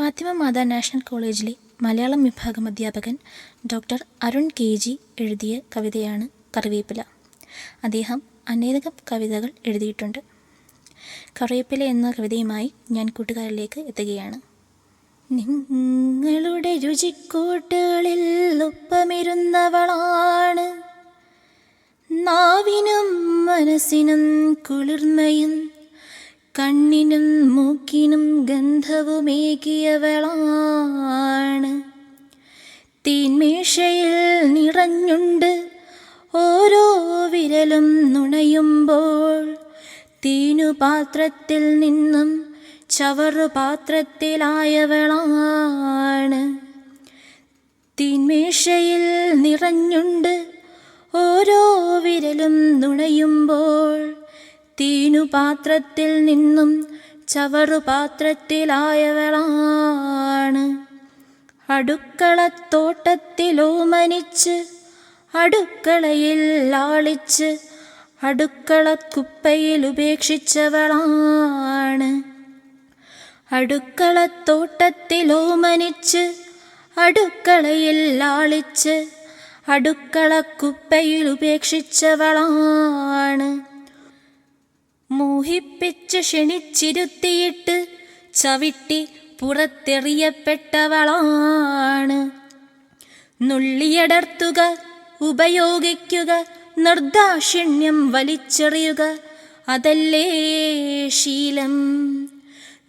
ഫാത്തിമ മാതാ national കോളേജിലെ മലയാളം വിഭാഗം അധ്യാപകൻ ഡോക്ടർ അരുൺ കെ ജി എഴുതിയ കവിതയാണ് കറിവേപ്പില. അദ്ദേഹം അനേകം കവിതകൾ എഴുതിയിട്ടുണ്ട്. കറിവേപ്പില എന്ന കവിതയുമായി ഞാൻ കൂട്ടുകാരിലേക്ക് എത്തുകയാണ്. നിങ്ങളുടെ രുചിക്കൂട്ടുകളിൽ ഒപ്പമിരുന്നവളാണ് നാവിനും മനസ്സിനും കുളിർമയും കണ്ണിനും മൂക്കിനും ഗന്ധവുമേകിയവളാണ്. തീന്മേശയിൽ നിറഞ്ഞുണ്ട് ഓരോ വിരലും നുണയുമ്പോൾ. തീനുപാത്രത്തിൽ നിന്നും ചവറുപാത്രത്തിലായവളാണ്. തീന്മേശയിൽ നിറഞ്ഞുണ്ട് ഓരോ തീനുപാത്രത്തിൽ നിന്നും ചവറുപാത്രത്തിലായവളാണ് അടുക്കളത്തോട്ടത്തിലോമനിച്ച് അടുക്കളയിൽ ലാളിച്ച് അടുക്കളക്കുപ്പയിൽ ഉപേക്ഷിച്ചവളാണ് അടുക്കളത്തോട്ടത്തിലോമനിച്ച് അടുക്കളയിൽ ലാളിച്ച് അടുക്കളക്കുപ്പയിൽ ഉപേക്ഷിച്ചവളാണ് മോഹിപ്പിച്ച് ക്ഷണിച്ചിരുത്തിയിട്ട് ചവിട്ടി പുറത്തെറിയപ്പെട്ടവളാണ്. നുള്ളിയടർത്തുക ഉപയോഗിക്കുക നിർദാക്ഷിണ്യം വലിച്ചെറിയുക അതല്ലേ ശീലം?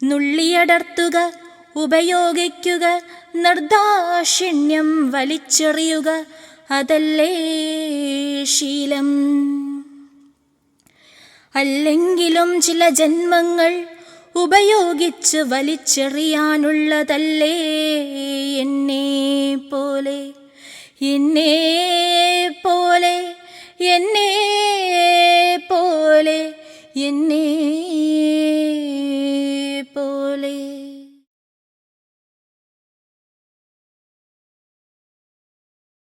നുള്ളിയടർത്തുക ഉപയോഗിക്കുക നിർദാക്ഷിണ്യം വലിച്ചെറിയുക അതല്ലേ ശീലം? അല്ലെങ്കിലും ചില ജന്മങ്ങൾ ഉപയോഗിച്ച് വലിച്ചെറിയാനുള്ളതല്ലേ എന്നെ പോലെ എന്നെ പോലെ എന്നെ പോലെ എന്നെ